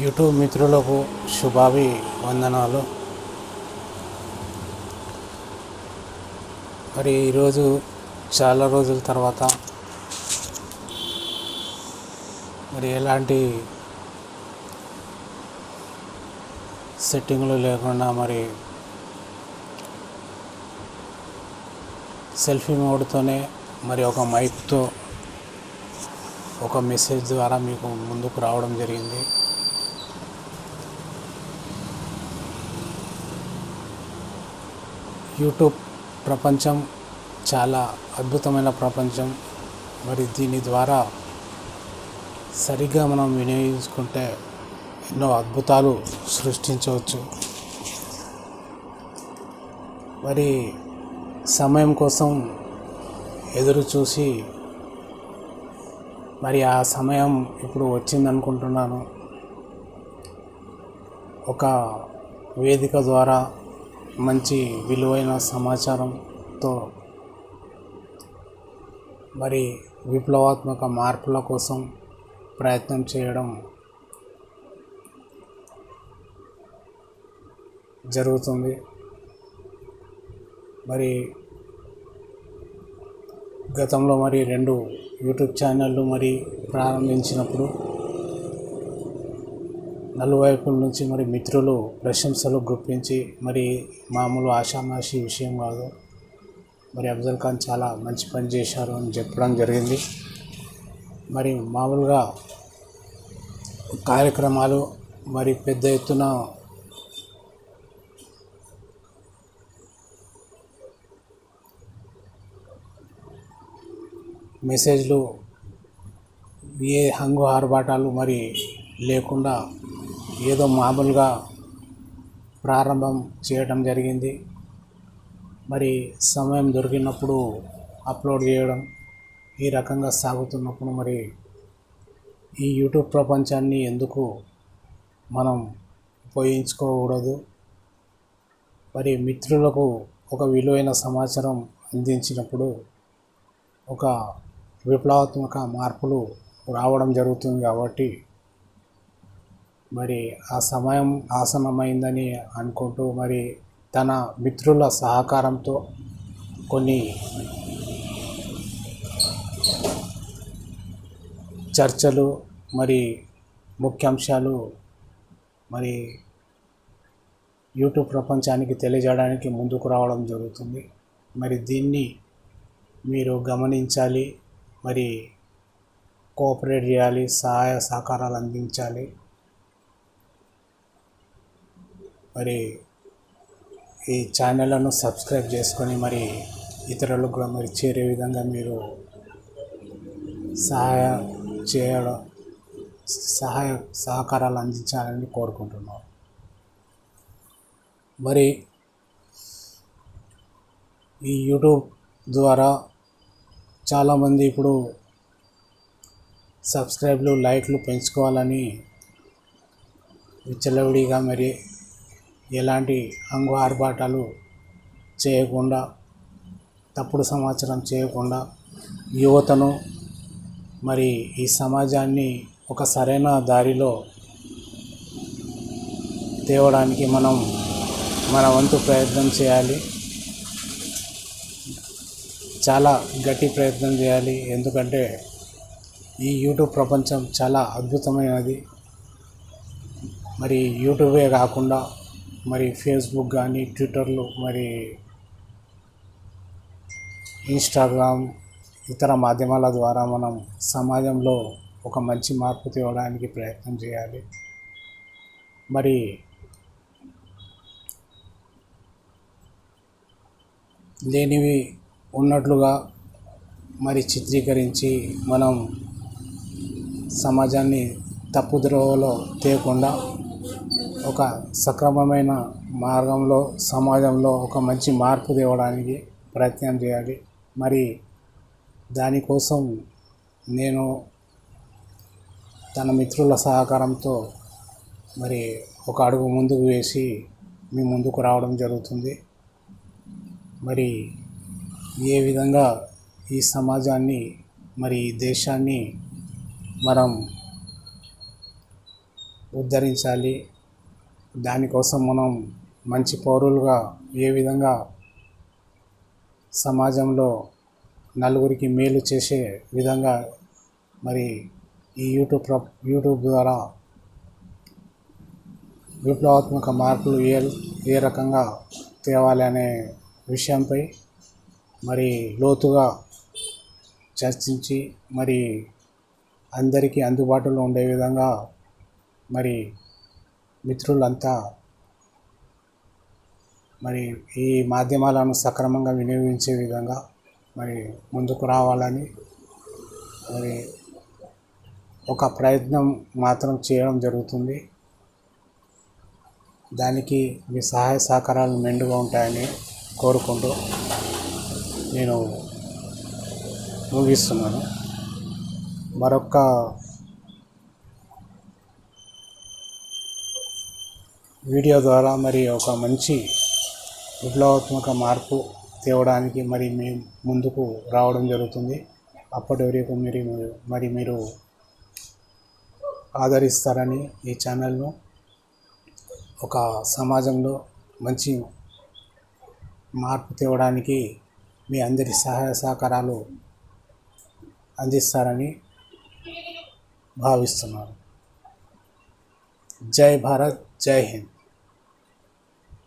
YouTube మిత్రులకు శుభాభి వందనాలు. మరి ఈరోజు చాలా రోజుల తర్వాత మరి ఎలాంటి సెట్టింగ్లు లేకుండా మరి సెల్ఫీ మోడ్తోనే మరి ఒక మైక్తో ఒక మెసేజ్ ద్వారా మీకు ముందుకు రావడం జరిగింది. యూట్యూబ్ ప్రపంచం చాలా అద్భుతమైన ప్రపంచం. మరి దీని ద్వారా సరిగ్గా మనం వినియోగించుకుంటే ఎన్నో అద్భుతాలు సృష్టించవచ్చు. మరి సమయం కోసం ఎదురు చూసి మరి ఆ సమయం ఇప్పుడు వచ్చింది అనుకుంటున్నాను ఒక వేదిక ద్వారా మంచి విలువైన సమాచారంతో మరి విప్లవాత్మక మార్పుల కోసం ప్రయత్నం చేయడం జరుగుతుంది. మరి గతంలో మరి రెండు యూట్యూబ్ ఛానళ్ళు మరి ప్రారంభించినప్పుడు నలువైపుల నుంచి మరి మిత్రులు ప్రశంసలు గుప్పించి మరి మామూలు ఆషామాషి విషయం కాదు. మరి అఫ్జల్ ఖాన్ చాలా మంచి పని చేశారు అని చెప్పడం జరిగింది. మరి మామూలుగా కార్యక్రమాలు మరి పెద్ద ఎత్తున మెసేజ్లు ఏ హంగు ఆర్భాటాలు మరి లేకుండా ఏదో మామూలుగా ప్రారంభం చేయడం జరిగింది. మరి సమయం దొరికినప్పుడు అప్లోడ్ చేయడం ఈ రకంగా సాగుతున్నప్పుడు మరి ఈ యూట్యూబ్ ప్రపంచాన్ని ఎందుకు మనం ఉపయోగించుకోకూడదు? మరి మిత్రులకు ఒక విలువైన సమాచారం అందించినప్పుడు ఒక విప్లవాత్మక మార్పులు రావడం జరుగుతుంది కాబట్టి మరి ఆ సమయం ఆసనమైందని అనుకుంటూ మరి తన మిత్రుల సహకారంతో కొన్ని చర్చలు మరి ముఖ్యాంశాలు మరి యూట్యూబ్ ప్రపంచానికి తెలియజేయడానికి ముందుకు రావడం జరుగుతుంది. మరి దీన్ని మీరు గమనించాలి మరి కోఆపరేట్ చేయాలి సహాయ సహకారాలు అందించాలి. మరి ఈ ఛానళ్ళను సబ్స్క్రైబ్ చేసుకొని మరి ఇతరులకు కూడా మరి చేరే విధంగా మీరు సహాయ చేయడం సహాయ సహకారాలు అందించాలని కోరుకుంటున్నాను మరి ఈ యూట్యూబ్ ద్వారా చాలామంది ఇప్పుడు సబ్స్క్రైబ్లు లైక్లు పెంచుకోవాలని విచ్చలవిడిగా మరి ఎలాంటి హంగు ఆర్భాటాలు చేయకుండా తప్పుడు సమాచారం చేయకుండా యువతను మరి ఈ సమాజాన్ని ఒక సరైన దారిలో తేవడానికి మనం మన వంతు ప్రయత్నం చేయాలి. చాలా గట్టి ప్రయత్నం చేయాలి. ఎందుకంటే ఈ యూట్యూబ్ ప్రపంచం చాలా అద్భుతమైనది. మరి యూట్యూబే కాకుండా మరి ఫేస్బుక్ కానీ ట్విట్టర్లు మరి ఇన్స్టాగ్రామ్ ఇతర మాధ్యమాల ద్వారా మనం సమాజంలో ఒక మంచి మార్పు తేవడానికి ప్రయత్నం చేయాలి. మరి లేనివి ఉన్నట్లుగా మరి చిత్రీకరించి మనం సమాజాన్ని తప్పుద్రోవలో తేయకుండా ఒక సక్రమమైన మార్గంలో సమాజంలో ఒక మంచి మార్పు తేవడానికి ప్రయత్నం చేయాలి. మరి దానికోసం నేను తన మిత్రుల సహకారంతో మరి ఒక అడుగు ముందుకు వేసి మీ ముందుకు రావడం జరుగుతుంది. మరి ఏ విధంగా ఈ సమాజాన్ని మరి ఈ దేశాన్ని మనం ఉద్ధరించాలి. దానికోసం మనం మంచి పౌరులుగా ఏ విధంగా సమాజంలో నలుగురికి మేలు చేసే విధంగా మరి ఈ యూట్యూబ్ ప్ర యూట్యూబ్ ద్వారా విప్లవాత్మక మార్పులు ఏ ఏ రకంగా తేవాలి అనే విషయంపై మరి లోతుగా చర్చించి మరి అందరికీ అందుబాటులో ఉండే విధంగా మరి మిత్రులంతా మరి ఈ మాధ్యమాలను సక్రమంగా వినియోగించే విధంగా మరి ముందుకు రావాలని మరి ఒక ప్రయత్నం మాత్రం చేయడం జరుగుతుంది. దానికి మీ సహాయ సహకారాలు మెండుగా ఉంటాయని కోరుకుంటూ నేను ముగిస్తున్నాను. మరొక వీడియో ద్వారా మరి ఒక మంచి విప్లవాత్మక మార్పు తేవడానికి మరి మేము ముందుకు రావడం జరుగుతుంది. అప్పటి వరకు మీరు మరి మీరు ఆదరిస్తారని ఈ ఛానల్ను ఒక సమాజంలో మంచి మార్పు తేవడానికి మీ అందరి సహాయ సహకారాలు అందిస్తారని భావిస్తున్నాను. జై భారత్ జై హింద్.